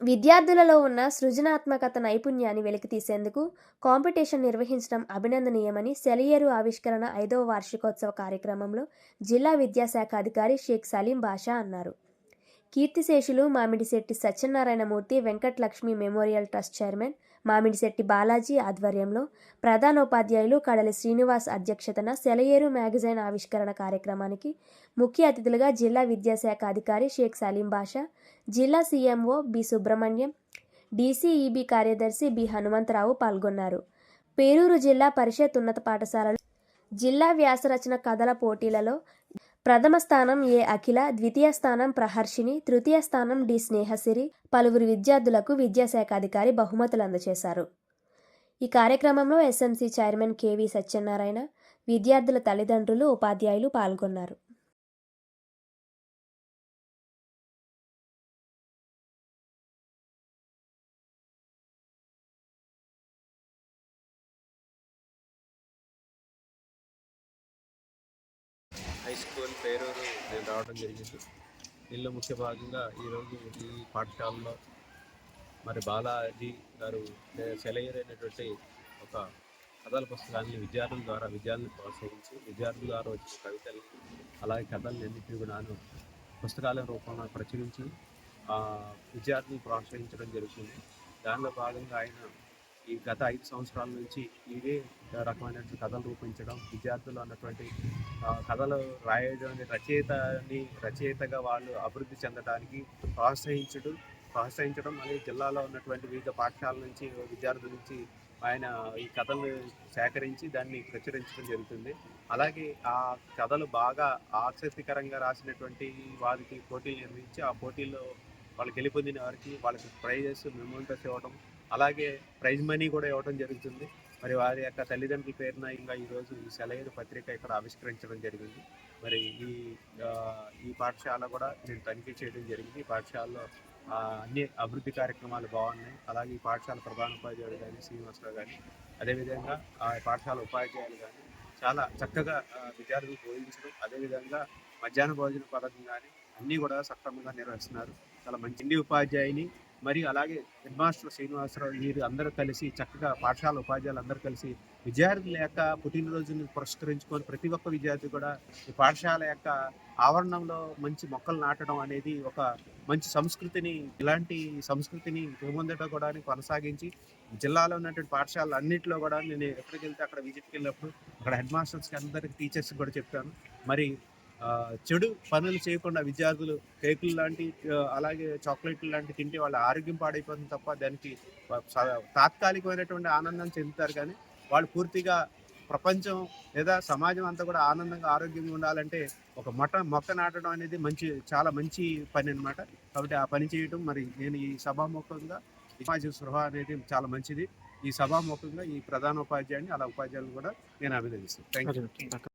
విద్యార్థులలో ఉన్న సృజనాత్మకత నైపుణ్యాన్ని వెలికితీసేందుకు కాంపిటీషన్ నిర్వహించడం అభినందనీయమని సెలయేరు ఆవిష్కరణ ఐదవ వార్షికోత్సవ కార్యక్రమంలో జిల్లా విద్యాశాఖ అధికారి షేక్ సలీం బాషా అన్నారు. కీర్తిశేషులు Mamidisetti Satyanarayanamurthy Venkatalakshmi memorial trust chairman Mamidisetti Balaji ఆధ్వర్యంలో ప్రధానోపాధ్యాయులు కడలి శ్రీనివాస్ అధ్యక్షతన సెలయేరు మ్యాగజైన్ ఆవిష్కరణ కార్యక్రమానికి ముఖ్య అతిథులుగా జిల్లా విద్యాశాఖ అధికారి షేక్ సలీం బాషా జిల్లా సీఎంఓ బి సుబ్రహ్మణ్యం డీసీఈబీ కార్యదర్శి బి హనుమంతరావు పాల్గొన్నారు. పేరూరు జిల్లా పరిషత్ ఉన్నత పాఠశాలలో జిల్లా వ్యాసరచన కథల పోటీలలో ప్రథమ స్థానం ఏ అఖిల ద్వితీయ స్థానం ప్రహర్షిని తృతీయ స్థానం డి స్నేహసిరి పలువురు విద్యార్థులకు విద్యాశాఖ అధికారి బహుమతులు అందజేశారు. ఈ కార్యక్రమంలో ఎస్ఎంసీ చైర్మన్ కెవి సత్యనారాయణ విద్యార్థుల తల్లిదండ్రులు ఉపాధ్యాయులు పాల్గొన్నారు. హై స్కూల్ పేరూరు నేను రావడం జరిగింది. దీనిలో ముఖ్య భాగంగా ఈరోజు ఈ పాఠశాలలో మరి బాలాజీ గారు సెలయరైనటువంటి ఒక కథల పుస్తకాన్ని విద్యార్థుల ద్వారా విద్యార్థులను ప్రోత్సహించి విద్యార్థుల ద్వారా వచ్చిన కవితలు అలాగే కథలను ఎన్నింటినీ కూడాను పుస్తకాల రూపంలో ప్రచురించి విద్యార్థులను ప్రోత్సహించడం జరుగుతుంది. దానిలో భాగంగా ఆయన ఈ గత ఐదు సంవత్సరాల నుంచి ఇదే రకమైన కథలు రూపించడం విద్యార్థులు అన్నటువంటి ఆ, కథలు రాయడం రచయితని రచయితగా వాళ్ళు అభివృద్ధి చెందడానికి ప్రోత్సహించడం ప్రోత్సహించడం అలాగే జిల్లాలో ఉన్నటువంటి వివిధ పాఠశాల నుంచి విద్యార్థుల నుంచి ఆయన ఈ కథలు సేకరించి దాన్ని ప్రచురించడం జరుగుతుంది. అలాగే ఆ కథలు బాగా ఆసక్తికరంగా రాసినటువంటి వారికి పోటీలు నిర్వహించి ఆ పోటీల్లో వాళ్ళు గెలుపొందిన వారికి వాళ్ళకి ప్రైజెస్ మెమోంటస్ ఇవ్వడం అలాగే ప్రైజ్ మనీ కూడా ఇవ్వడం జరుగుతుంది. మరి వారి యొక్క తల్లిదండ్రుల పేరున ఇంకా ఈరోజు ఈ సెలైన పత్రిక ఇక్కడ ఆవిష్కరించడం జరిగింది. మరి ఈ ఈ పాఠశాల కూడా నేను తనిఖీ చేయడం జరిగింది. ఈ పాఠశాలలో అన్ని అభివృద్ధి కార్యక్రమాలు బాగున్నాయి. అలాగే ఈ పాఠశాల ప్రధానోపాధ్యాయులు కానీ శ్రీనివాసరావు కానీ అదేవిధంగా ఆ పాఠశాల ఉపాధ్యాయులు కానీ చాలా చక్కగా విద్యార్థులు బోధించడం. అదేవిధంగా మధ్యాహ్న భోజన పథకం కానీ అన్నీ కూడా సక్రమంగా నిర్వహిస్తున్నారు. చాలా మంచి ఉపాధ్యాయుని మరియు అలాగే హెడ్ మాస్టర్ శ్రీనివాసరావు వీరు అందరూ కలిసి చక్కగా పాఠశాల ఉపాధ్యాయులు అందరూ కలిసి విద్యార్థుల యొక్క పుట్టినరోజుని పురస్కరించుకొని ప్రతి ఒక్క విద్యార్థి కూడా ఈ పాఠశాల యొక్క ఆవరణంలో మంచి మొక్కలు నాటడం అనేది ఒక మంచి సంస్కృతిని ఇలాంటి సంస్కృతిని పెంపొందడం కూడా కొనసాగించి జిల్లాలో ఉన్నటువంటి పాఠశాలలు అన్నింటిలో కూడా నేను ఎక్కడికి వెళ్తే అక్కడ విజిట్కి వెళ్ళినప్పుడు అక్కడ హెడ్ మాస్టర్స్కి అందరికి టీచర్స్కి కూడా చెప్తాను మరి చెడు పనులు చేయకుండా విద్యార్థులు కేకులు లాంటి అలాగే చాక్లెట్లు లాంటి తింటే వాళ్ళ ఆరోగ్యం పాడైపోతుంది తప్ప దానికి తాత్కాలికమైనటువంటి ఆనందం చెందుతారు. కానీ వాళ్ళు పూర్తిగా ప్రపంచం లేదా సమాజం అంతా కూడా ఆనందంగా ఆరోగ్యంగా ఉండాలంటే ఒక మొట్ట మొక్క నాటడం అనేది మంచి చాలా మంచి పని అనమాట కాబట్టి ఆ పని చేయడం మరి నేను ఈ సభాముఖంగా సమాజ సృహ అనేది చాలా మంచిది. ఈ సభాముఖంగా ఈ ప్రధాన ఉపాధ్యాయుని అలా ఉపాధ్యాయులను కూడా నేను అభినందిస్తాను థ్యాంక్ యూ